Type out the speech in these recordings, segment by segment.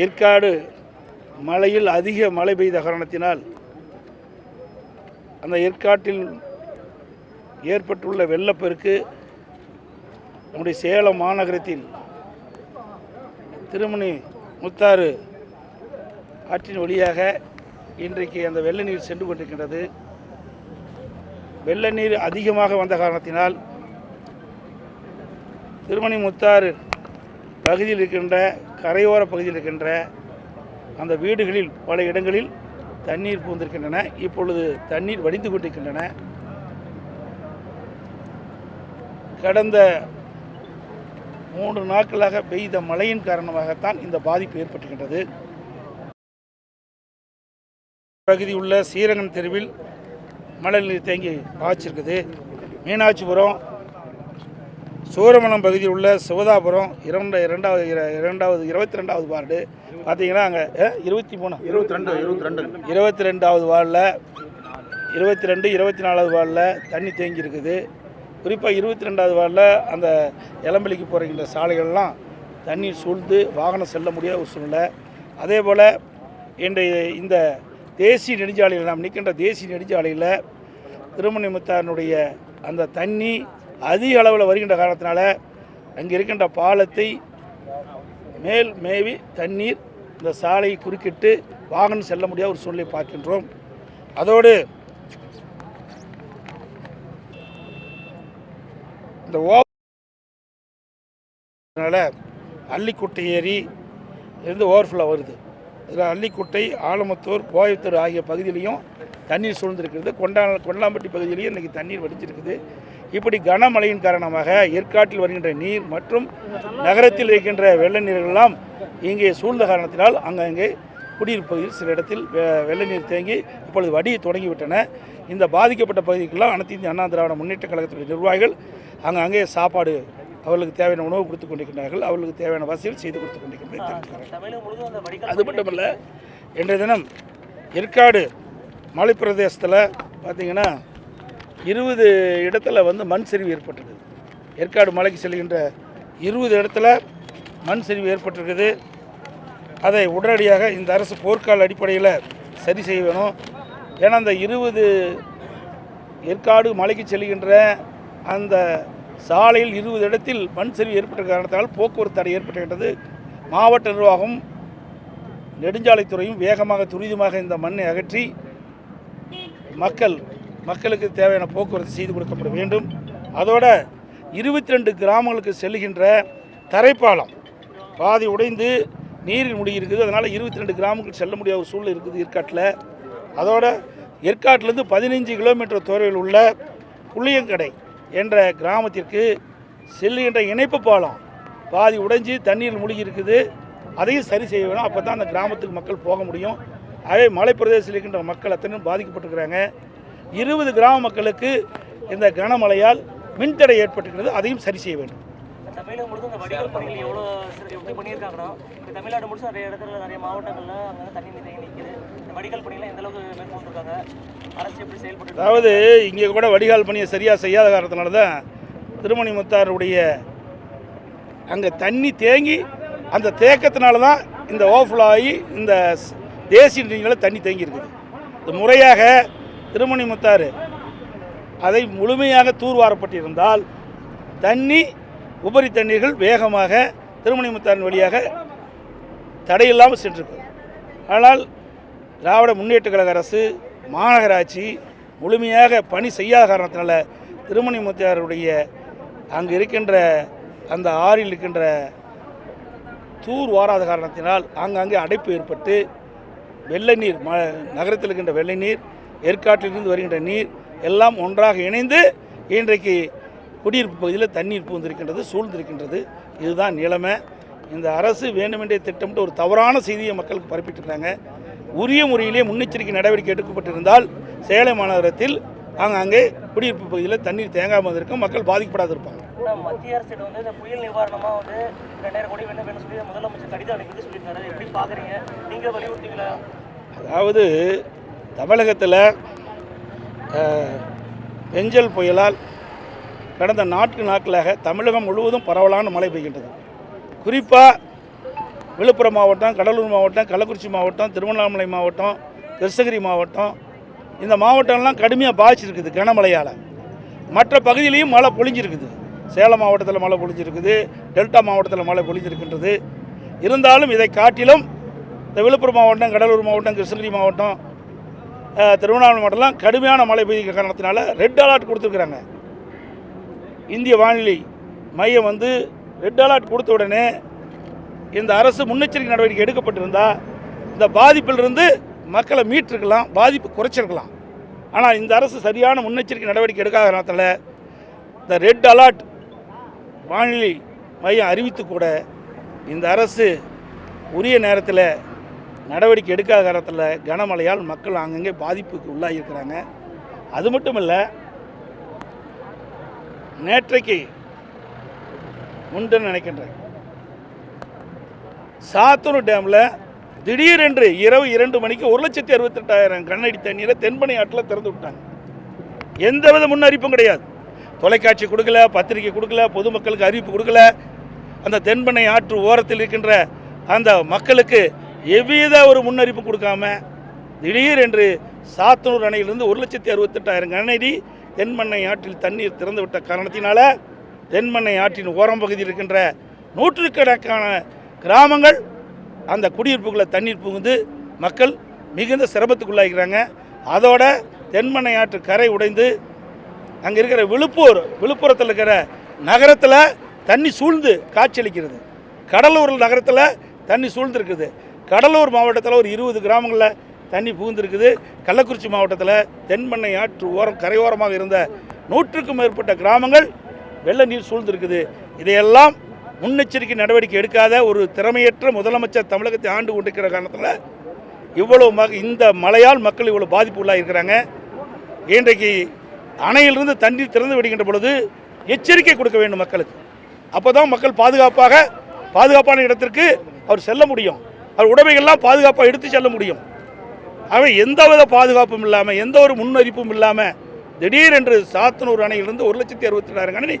ஏற்காடு மழையில் அதிக மழை பெய்த காரணத்தினால் அந்த ஏற்காட்டில் ஏற்பட்டுள்ள வெள்ளப்பெருக்கு நம்முடைய சேலம் மாநகரத்தில் திருமணி முத்தாறு ஆற்றின் வழியாக இன்றைக்கு அந்த வெள்ள நீர் சென்று கொண்டிருக்கின்றது. வெள்ள நீர் அதிகமாக வந்த காரணத்தினால் திருமணி முத்தாறு பகுதியில் இருக்கின்ற கரையோர பகுதியில் இருக்கின்ற அந்த வீடுகளில் பல இடங்களில் தண்ணீர் பூந்திருக்கின்றன இப்பொழுது தண்ணீர் வடிந்து கொண்டிருக்கின்றன. கடந்த மூன்று நாட்களாக பெய்த மழையின் காரணமாகத்தான் இந்த பாதிப்பு ஏற்பட்டுகின்றது பகுதி உள்ள ஸ்ரீரங்கம் தெருவில் மழை நீர் தேங்கி பாய்ச்சிருக்குது. மீனாட்சிபுரம் சூரமணம் பகுதியில் உள்ள சிவதாபுரம் இரண்டு இரண்டாவது இர- இரண்டாவது இருபத்தி ரெண்டாவது வார்டு. பார்த்தீங்கன்னா அங்கே இருபத்தி மூணு? இருபத்தி ரெண்டு இருபத்தி ரெண்டு இருபத்தி ரெண்டாவது வார்டில் இருபத்தி ரெண்டு இருபத்தி நாலாவது வார்டில் தண்ணி தேங்கி இருக்குது குறிப்பாக இருபத்தி ரெண்டாவது வார்டில் அந்த இளம்பலிக்கு போகிற சாலைகள்லாம் தண்ணீர் சூழ்ந்து வாகனம் செல்ல முடியாத ஒரு சூழ்நிலை. அதே போல் இன்றைய இந்த தேசிய நெடுஞ்சாலையில் நாம் நிற்கின்ற தேசிய நெடுஞ்சாலையில் திருமணிமுத்தாரனுடைய அந்த தண்ணி அதிக அளவில் வருகின்ற காரணத்தினால அங்கே இருக்கின்ற பாலத்தை மேல் மேவி தண்ணீர் இந்த சாலையை குறுக்கிட்டு வாகனம் செல்ல முடியாத ஒரு சூழ்நிலை பார்க்கின்றோம். அதோடு இந்த ஓ அதனால் அள்ளிக்குட்டை ஏரி இருந்து ஓவர்ஃப்ளோ வருது. இதில் அள்ளிக்குட்டை ஆலமத்தூர் கோயத்தூர் ஆகிய பகுதியிலையும் தண்ணீர் சூழ்ந்திருக்கிறது. கொண்டா கொண்டாம்பட்டி பகுதியிலையும் இன்றைக்கி தண்ணீர் வடிச்சிருக்குது இப்படி கனமழையின் காரணமாக ஏற்காட்டில் வருகின்ற நீர் மற்றும் நகரத்தில் இருக்கின்ற வெள்ள நீர்களெல்லாம் இங்கே சூழ்ந்த காரணத்தினால் அங்கங்கே குடியிருப்பு பகுதியில் சில இடத்தில் வெ- வெள்ள நீர் தேங்கி இப்பொழுது வடி தொடங்கிவிட்டன. இந்த பாதிக்கப்பட்ட பகுதிக்கெல்லாம் அனைத்து இந்திய அண்ணா திராவிட முன்னேற்ற கழகத்துடைய நிர்வாகிகள் அங்கங்கே சாப்பாடு அவர்களுக்கு தேவையான உணவு கொடுத்து கொண்டிருக்கிறார்கள். அவர்களுக்கு தேவையான வசதிகள் செய்து கொடுத்து கொண்டிருக்கின்றனர் அது மட்டுமல்ல இன்றைய தினம் ஏற்காடு மலை பிரதேசத்தில் பார்த்தீங்கன்னா இருபது இடத்துல வந்து மண் சரிவு ஏற்பட்டிருக்குது. ஏற்காடு மலைக்கு செல்கின்ற இருபது இடத்துல மண் சரிவு ஏற்பட்டிருக்குது. அதை உடனடியாக இந்த அரசு போர்க்கால அடிப்படையில் சரி செய்ய வேணும். ஏன்னா அந்த இருபது ஏற்காடு மலைக்கு செல்கின்ற அந்த சாலையில் இருபது இடத்தில் மண் சரிவு ஏற்பட்ட காரணத்தால் போக்குவரத்து தடை ஏற்பட்டுகின்றது மாவட்ட நிர்வாகம் நெடுஞ்சாலைத்துறையும் வேகமாக துரிதமாக இந்த மண்ணை அகற்றி மக்கள் மக்களுக்கு தேவையான போக்குவரத்து செய்து கொடுக்கப்பட வேண்டும். அதோட இருபத்தி ரெண்டு கிராமங்களுக்கு செல்லுகின்ற தரைப்பாலம் பாதி உடைந்து நீரில் முடி இருக்குது அதனால் இருபத்தி ரெண்டு கிராமங்கள் செல்ல முடியாத ஒரு சூழ்நிலை இருக்குது ஏற்காட்டில் அதோட ஏற்காட்டிலேருந்து பதினைஞ்சு கிலோமீட்டர் தொலைவில் உள்ள புளியங்கடை என்ற கிராமத்திற்கு செல்லுகின்ற இணைப்பு பாலம் பாதி உடைஞ்சு தண்ணீர் மூழ்கி இருக்குது அதையும் சரி செய்ய வேணும். அப்போ தான் அந்த கிராமத்துக்கு மக்கள் போக முடியும். அதே மலைப்பிரதேசத்தில் இருக்கின்ற மக்கள் அத்தனை பாதிக்கப்பட்டிருக்கிறாங்க. இருபது கிராம மக்களுக்கு இந்த கனமழையால் மின்தடை ஏற்பட்டிருக்கிறது. அதையும் சரி செய்ய வேண்டும். தமிழகம் முழுவதும் இந்த வடிகால் பணிகள் எவ்வளோ சிற- எப்படி பண்ணியிருக்காங்கன்னா இப்போ தமிழ்நாடு முழுசும் நிறைய இடத்துல நிறைய மாவட்டங்களில் அங்கே தண்ணி தேங்கி நிற்குது இந்த வடிகால் பணிகளை எந்த அளவுக்கு மேற்கொண்டிருக்காங்க? அரசு எப்படி செயல்பட்டு அதாவது இங்கே கூட வடிகால் பணியை சரியாக செய்யாத காரணத்தினால தான் திருமணி முத்தாருடைய அங்கே தண்ணி தேங்கி அந்த தேக்கத்தினால தான் இந்த ஓவர்ஃப்ளோ ஆகி இந்த தேசிய நீரில் தண்ணி தேங்கி இருக்குது இது முறையாக திருமணி முத்தாறு அதை முழுமையாக தூர்வாரப்பட்டிருந்தால் தண்ணி உபரி தண்ணீர்கள் வேகமாக திருமணி முத்தாரின் வழியாக தடையில்லாமல் சென்றிருக்கும். ஆனால் திராவிட முன்னேற்ற கழக அரசு மாநகராட்சி முழுமையாக பணி செய்யாத காரணத்தினால திருமணி முத்தியாருடைய அங்கு இருக்கின்ற அந்த ஆறில் இருக்கின்ற தூர் வாராத காரணத்தினால் ஆங்காங்கே அடைப்பு ஏற்பட்டு வெள்ளை நீர் ம நகரத்தில் இருக்கின்ற வெள்ளை நீர் ஏற்காட்டிலிருந்து வருகின்ற நீர் எல்லாம் ஒன்றாக இணைந்து இன்றைக்கு குடியிருப்பு பகுதியில் தண்ணீர் பூந்திருக்கின்றது சூழ்ந்திருக்கின்றது. இதுதான் நிலைமை. இந்த அரசு வேண்டுமென்றே திட்டமிட்டு ஒரு தவறான செய்தியை மக்களுக்கு பரப்பிட்டிருக்காங்க. உரிய முறையிலே முன்னெச்சரிக்கை நடவடிக்கை எடுக்கப்பட்டிருந்தால் சேலம் மாநகரத்தில் ஆங்காங்கே குடியிருப்பு பகுதியில் தண்ணீர் தேங்காமல் இருக்கும் மக்கள் பாதிக்கப்படாது இருப்பாங்க மத்திய அரசு வந்து இந்த புயல் நிவாரணமாக வந்து ரெண்டாயிரம் கோடி வேணும் சொல்லி முதலமைச்சர் கடிதம் அனுப்பி சொல்லியிருக்காரு. எப்படி பார்க்குறீங்க நீங்கள் வலியுறுத்தீங்களா அதாவது தமிழகத்தில் அஹ், பெஞ்சல் புயலால் கடந்த நாட்கு நாட்களாக தமிழகம் முழுவதும் பரவலான மழை பெய்கின்றது. குறிப்பாக விழுப்புரம் மாவட்டம் கடலூர் மாவட்டம் கள்ளக்குறிச்சி மாவட்டம் திருவண்ணாமலை மாவட்டம் கிருஷ்ணகிரி மாவட்டம் இந்த மாவட்டம்லாம் கடுமையாக பாதிச்சிருக்குது கனமழையால். மற்ற பகுதியிலையும் மழை பொழிஞ்சிருக்குது. சேலம் மாவட்டத்தில் மழை பொழிஞ்சிருக்குது டெல்டா மாவட்டத்தில் மழை பொழிஞ்சிருக்கின்றது. இருந்தாலும் இதை காட்டிலும் இந்த விழுப்புரம் மாவட்டம் கடலூர் மாவட்டம் கிருஷ்ணகிரி மாவட்டம் திருவண்ணாமலை மாவட்டம்லாம் கடுமையான மழை பெய்ய காரணத்தினால ரெட் அலர்ட் கொடுத்துருக்குறாங்க. இந்திய வானிலை மையம் வந்து ரெட் அலர்ட் கொடுத்த உடனே இந்த அரசு முன்னெச்சரிக்கை நடவடிக்கை எடுக்கப்பட்டிருந்தா இந்த பாதிப்பிலிருந்து மக்களை மீட்டிருக்கலாம் பாதிப்பு குறைச்சிருக்கலாம். ஆனால் இந்த அரசு சரியான முன்னெச்சரிக்கை நடவடிக்கை எடுக்காத காரணத்தில் இந்த ரெட் அலர்ட் வானிலை மையம் அறிவித்து கூட இந்த அரசு உரிய நேரத்தில் நடவடிக்கை எடுக்காத காலத்தில் கனமழையால் மக்கள் அங்கங்கே பாதிப்புக்கு உள்ளாகியிருக்கிறாங்க. அது மட்டும் இல்லை நேற்றைக்கு உண்டு நினைக்கின்றேன். சாத்தூர் டேமில் திடீரென்று இரவு இரண்டு மணிக்கு ஒரு லட்சத்தி அறுபத்தெட்டாயிரம் கண்ணடி தண்ணீரை தென்பனை ஆற்றில் திறந்து விட்டாங்க. எந்தவித முன்னறிப்பும் கிடையாது. தொலைக்காட்சி கொடுக்கல பத்திரிக்கை கொடுக்கல பொதுமக்களுக்கு அறிவிப்பு கொடுக்கல. அந்த தென்பனை ஆற்று ஓரத்தில் இருக்கின்ற அந்த மக்களுக்கு எவ்வித ஒரு முன்னறிப்பு கொடுக்காம திடீரென்று சாத்தனூர் அணையிலிருந்து ஒரு லட்சத்தி அறுபத்தெட்டாயிரம் கனடி தென்மண்ணை ஆற்றில் தண்ணீர் திறந்துவிட்ட காரணத்தினால தென்மண்ணை ஆற்றின் ஓரம் பகுதியில் இருக்கின்ற நூற்றுக்கணக்கான கிராமங்கள் அந்த குடியிருப்புகளை தண்ணீர் புகுந்து மக்கள் மிகுந்த சிரமத்துக்குள்ளாகிறாங்க. அதோட தென்மண்ணை ஆற்று கரை உடைந்து அங்கே இருக்கிற விழுப்பூர் விழுப்புரத்தில் இருக்கிற நகரத்தில் தண்ணி சூழ்ந்து காட்சியளிக்கிறது. கடலூர் நகரத்தில் தண்ணி சூழ்ந்துருக்குது. கடலூர் மாவட்டத்தில் ஒரு இருபது கிராமங்களில் தண்ணி புகுந்திருக்குது. கள்ளக்குறிச்சி மாவட்டத்தில் தென்பண்ணை ஆற்று ஓரம் கரையோரமாக இருந்த நூற்றுக்கும் மேற்பட்ட கிராமங்கள் வெள்ள நீர் சூழ்ந்திருக்குது. இதையெல்லாம் முன்னெச்சரிக்கை நடவடிக்கை எடுக்காத ஒரு திறமையற்ற முதலமைச்சர் தமிழகத்தை ஆண்டு கொண்டிருக்கிற காரணத்தில் இவ்வளவு ம இந்த மழையால் மக்கள் இவ்வளோ பாதிப்பு உள்ளாயிருக்கிறாங்க இன்றைக்கு அணையிலிருந்து தண்ணீர் திறந்து விடுகின்ற பொழுது எச்சரிக்கை கொடுக்க வேண்டும் மக்களுக்கு. அப்போ தான் மக்கள் பாதுகாப்பாக பாதுகாப்பான இடத்திற்கு அவர் செல்ல முடியும். அவர் உடைமைகள்லாம் பாதுகாப்பாக எடுத்து செல்ல முடியும். ஆகவே எந்தவித பாதுகாப்பும் இல்லாமல் எந்த ஒரு முன்னறிப்பும் இல்லாமல் திடீரென்று சாத்தனூர் அணையிலிருந்து ஒரு லட்சத்தி அறுபத்தி ரெண்டாயிரம் கணனி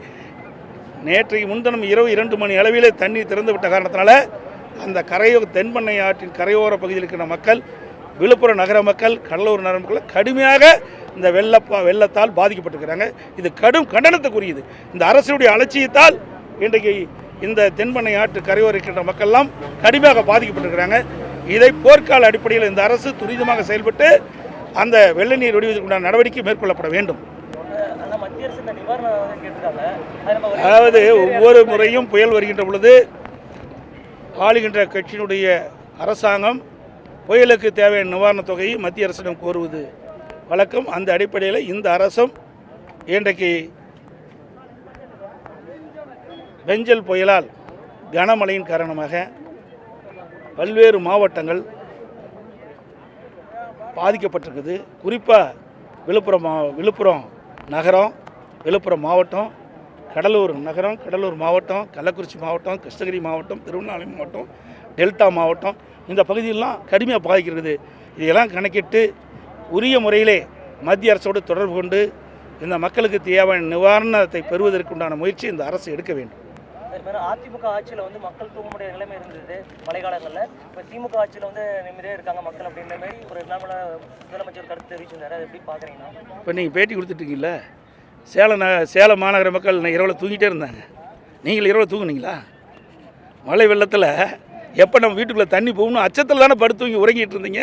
நேற்றைக்கு முன்தினம் இரவு இரண்டு மணி அளவிலே தண்ணீர் திறந்து விட்ட காரணத்தினால அந்த கரையோ தென்பண்ணை ஆற்றின் கரையோர பகுதியில் இருக்கிற மக்கள் விழுப்புரம் நகர மக்கள் கடலூர் நகர மக்கள் கடுமையாக இந்த வெள்ளப்பா வெள்ளத்தால் பாதிக்கப்பட்டிருக்கிறாங்க. இது கடும் கண்டனத்துக்குரியது. இந்த அரசுடைய அலட்சியத்தால் இன்றைக்கு இந்த தென்பண்ணை ஆற்று கரையோர இருக்கின்ற மக்கள்லாம் கடுமையாக பாதிக்கப்பட்டிருக்கிறாங்க. இதை போர்க்கால அடிப்படையில் இந்த அரசு துரிதமாக செயல்பட்டு அந்த வெள்ள நீர் வடிவதற்குண்டான நடவடிக்கை மேற்கொள்ளப்பட வேண்டும். மத்திய அரசு அதாவது ஒவ்வொரு முறையும் புயல் வருகின்ற பொழுது ஆளுகின்ற கட்சியினுடைய அரசாங்கம் புயலுக்கு தேவையான நிவாரணத் தொகையை மத்திய அரசிடம் கோருவது வழக்கம். அந்த அடிப்படையில் இந்த அரசும் இன்றைக்கு பெஞ்சல் புயலால் கனமழையின் காரணமாக பல்வேறு மாவட்டங்கள் பாதிக்கப்பட்டிருக்குது. குறிப்பாக விழுப்புரம் மா விழுப்புரம் நகரம் விழுப்புரம் மாவட்டம் கடலூர் நகரம் கடலூர் மாவட்டம் கள்ளக்குறிச்சி மாவட்டம் கிருஷ்ணகிரி மாவட்டம் திருவண்ணாமலை மாவட்டம் டெல்டா மாவட்டம் இந்த பகுதியெல்லாம் கடுமையாக பாதிக்கிறது இதையெல்லாம் கணக்கிட்டு உரிய முறையிலே மத்திய அரசோடு தொடர்பு கொண்டு இந்த மக்களுக்கு தேவையான நிவாரணத்தை பெறுவதற்குண்டான முயற்சி இந்த அரசு எடுக்க வேண்டும். அது அதிமுக ஆட்சியில் வந்து மக்கள் தூங்க முடியாத நிலைமை இருந்தது மழைக்காலங்களில். இப்போ திமுக ஆட்சியில் வந்து நிம்மதியாக இருக்காங்க மக்கள் அப்படின்ற மாதிரி ஒரு நார்மல முதலமைச்சர் கருத்து தெரிவிச்சிருந்தாரு. அதை எப்படி பார்க்குறீங்கன்னா இப்போ நீங்கள் பேட்டி கொடுத்துட்டீங்கல்ல. சேலம் சேலம் மாநகர மக்கள் நான் இரவில் தூங்கிட்டே இருந்தாங்க. நீங்கள் இரவில் தூங்குனீங்களா? மழை வெள்ளத்தில் எப்போ நம்ம வீட்டுக்குள்ளே தண்ணி போகணும் அச்சத்தில் தானே படுத்து தூங்கி உறங்கிட்டு இருந்தீங்க?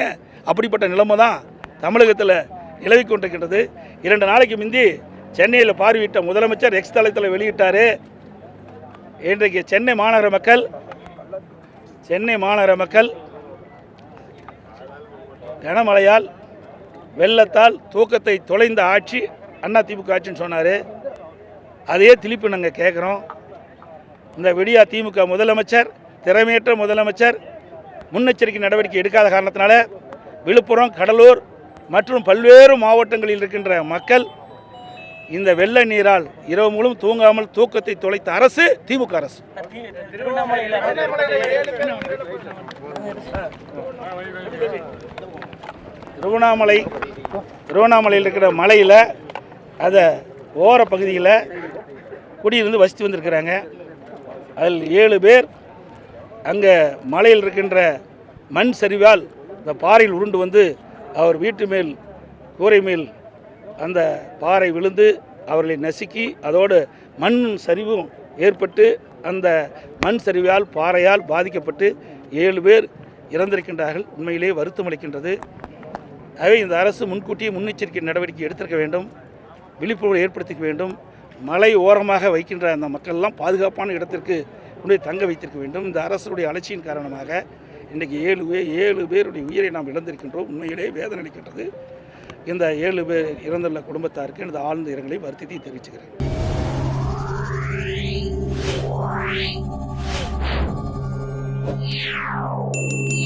அப்படிப்பட்ட நிலைமை தான் தமிழகத்தில் நிலவி கொண்டிருக்கின்றது. இரண்டு நாளைக்கு முந்தி சென்னையில் பார்வையிட்ட முதலமைச்சர் எக்ஸ் தளத்தில் வெளியிட்டார். இன்றைக்கு சென்னை மாநகர மக்கள் சென்னை மாநகர மக்கள் கனமழையால் வெள்ளத்தால் தூக்கத்தை தொலைந்த ஆட்சி அண்ணா திமுக ஆட்சின்னு சொன்னார். அதையே திருப்பி நாங்கள் கேட்குறோம் இந்த விடியா திமுக முதலமைச்சர் திறமையற்ற முதலமைச்சர் முன்னெச்சரிக்கை நடவடிக்கை எடுக்காத காரணத்தினால விழுப்புரம் கடலூர் மற்றும் பல்வேறு மாவட்டங்களில் இருக்கின்ற மக்கள் இந்த வெள்ள நீரால் இரவு முழுவதும் தூங்காமல் தூக்கத்தை தொலைத்த அரசு திமுக அரசு. திருவண்ணாமலையில் திருவண்ணாமலை திருவண்ணாமலையில் இருக்கிற மலையில் அதை ஓர பகுதியில் குடியிருந்து வசித்து வந்திருக்கிறாங்க. அதில் ஏழு பேர் அங்கே மலையில் இருக்கின்ற மண் சரிவால் இந்த பாறையில் உருண்டு வந்து அவர் வீட்டு மேல் கூரை மேல் அந்த பாறை விழுந்து அவர்களை நசுக்கி அதோடு மண் சரிவும் ஏற்பட்டு அந்த மண் சரிவால் பாறையால் பாதிக்கப்பட்டு ஏழு பேர் இறந்திருக்கின்றார்கள். உண்மையிலே வருத்தம் அளிக்கின்றது. ஆகவே இந்த அரசு முன்கூட்டியே முன்னெச்சரிக்கை நடவடிக்கை எடுத்திருக்க வேண்டும். விழிப்புணர்வு ஏற்படுத்திக்க வேண்டும். மலை ஓரமாக வைக்கின்ற அந்த மக்கள்லாம் பாதுகாப்பான இடத்திற்கு கொண்டு தங்க வைத்திருக்க வேண்டும். இந்த அரசுடைய அலட்சியின் காரணமாக இன்றைக்கு ஏழு பேர் ஏழு பேருடைய உயிரை நாம் இழந்திருக்கின்றோம். உண்மையிலே வேதனை அளிக்கின்றது. இந்த ஏழு பேர் இறந்துள்ள குடும்பத்தாருக்கு எனது ஆழ்ந்த இரங்கலை வருத்தத்தை தெரிவிச்சுக்கிறேன் Yeah.